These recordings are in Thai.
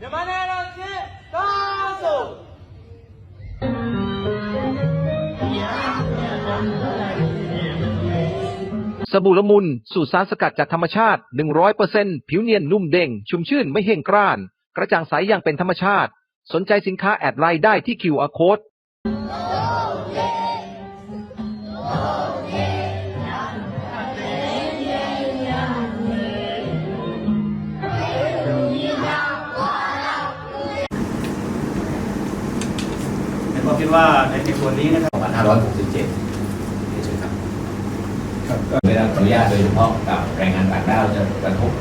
De manera que caso. สบู่ละมุน สูตรสารสกัดจากธรรมชาติ 100%ผิวเนียนนุ่มเด้ง ชุ่มชื่นไม่เห่งกร้าน กระจ่างใสอย่างเป็นธรรมชาติ สนใจสินค้าแอดไลน์ได้ที่ QR Code ก็คิดว่าในส่วนนี้นะครับ2567นี่ใช่ครับไม่ได้ขออนุญาตโดยเฉพาะกับแรงงานต่างด้าวจะกระทบ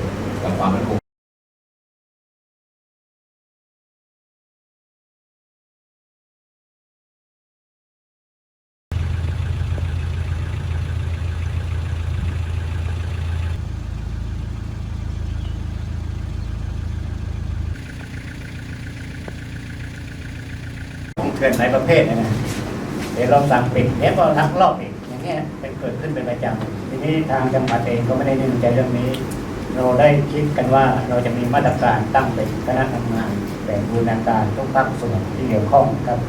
กับความมั่นคง เถื่อนหลายประเภทนะนะเดี๋ยวเราสั่งปิดเดี๋ยวก็ลักลอบอีกอย่างเงี้ยเป็นเกิดขึ้นเป็นประจำทีนี้ทางจังหวัดเองก็ไม่ได้นิ่งใจเรื่องนี้ เราได้คิดกันว่าเราจะมีมาตรการตั้งเป็นคณะทำงานแบ่งบูรณาการทุกภาคส่วนที่เกี่ยวข้องครับ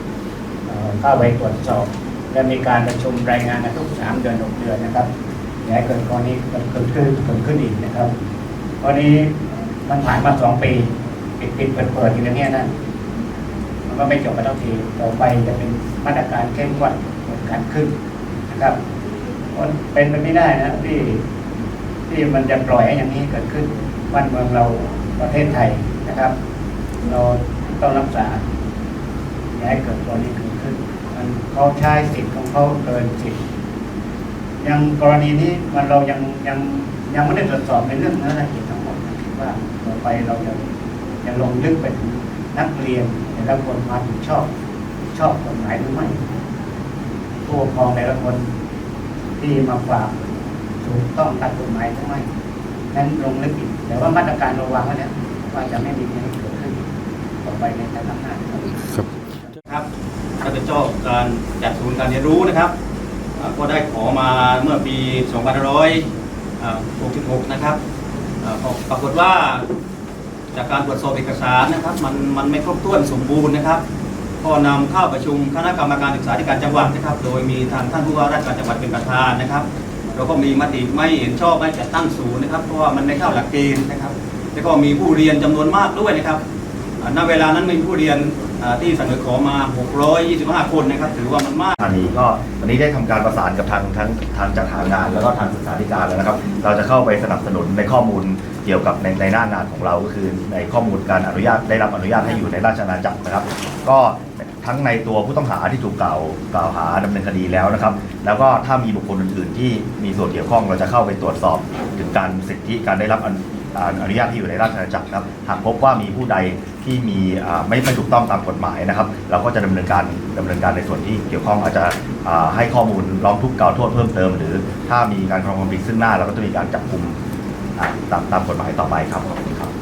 เข้าไปตรวจสอบ และมีการประชุมรายงานทุกสามเดือนหกเดือนนะครับอย่าให้เกิดกรณีเกิดขึ้นเกิดขึ้นอีกนะครับตอนนี้มันผ่านมาสองปีปิดปิดเปิดเปิดอยู่อย่างเงี้ยนะ มันก็ไม่จบกันทันทีต่อไปจะเป็นมาตรการเข้มงวดเหมือนกันขึ้นนะครับมันเป็นไปไม่ได้นะที่ที่มันจะปล่อยให้อย่างนี้เกิดขึ้นบ้านเมืองเราประเทศไทยนะครับ เราต้องรักษาอย่าให้เกิดตัวนี้เกิดขึ้น มันเขาใช้สิทธิ์ของเขาเกินสิทธิ์ยังกรณีนี้มันเรายังยังยังไม่ได้ตรวจสอบในเรื่องนั้นละเอียดทั้งหมดนะว่าต่อไปเราจะจะลงลึกไปถึง นักเรียนแต่ละคนมาถึงชอบ ชอบกฎหมายหรือไม่ผู้ปกครองแต่ละคนที่มาฝากถูกต้องตามกฎหมายหรือไม่นั้นลงลึกอีกแต่ว่ามาตรการราวางไว้แล้วว่าจะไม่มีอะไรเกิดขึ้นต่อไปในการทำงานครับครับรับผิดชอบการจัดศูนย์การเรียนรู้นะครับก็ได้ขอมาเมื่อปี2566 นะครับปรากฏว่า จากการตรวจสอบเอกสารนะครับมันมันไม่ครบถ้วนสมบูรณ์นะครับก็นำเข้าประชุมคณะกรรมการศึกษาธิการจังหวัดนะครับ โดยมีทางท่านผู้ว่าราชการจังหวัดเป็นประธานนะครับเราก็มีมติไม่เห็นชอบไม่จัดตั้งศูนย์นะครับเพราะว่ามันไม่เข้าหลักเกณฑ์นะครับแล้วก็มีผู้เรียนจำนวนมากด้วยนะครับณเวลานั้นมีผู้เรียนอ่าที่เสนอขอมา 625 คนนะครับ ถือว่ามันมากธางนี้ก็วันนี้ได้ทำการประสานกับทางทั้งทางจัดหางานแล้วก็ทางศึกษาธิการแล้วนะครับ เราจะเข้าไปสนับสนุนในข้อมูล กี่ยวกับในในหน้างานของเราก็คือในข้อมูลการอนุญาตได้รับอนุญาตให้อยู่ในราชอาณาจักรนะครับ ก็ทั้งในตัวผู้ต้องหาที่ถูกกล่าวกล่าวหาดำเนินคดีแล้วนะครับ แล้วก็ถ้ามีบุคคลอื่นๆ ที่มีส่วนเกี่ยวข้องเราจะเข้าไปตรวจสอบถึงการสิทธิการได้รับอนุอ่าอนุญาตที่อยู่ในราชอาณาจักรนะครับหากพบว่ามีผู้ใดที่มีไม่ไม่ถูกต้องตามกฎหมายนะครับ เราก็จะดำเนินการดำเนินการในส่วนที่เกี่ยวข้องอาจจะให้ข้อมูลร้องทุกข์กล่าวโทษเพิ่มเติม หรือถ้ามีการกระทำความผิดซึ่งหน้าเราก็จะมีการจับกุมาตามตามกฎหมายต่อไปครับขอบคุณครับ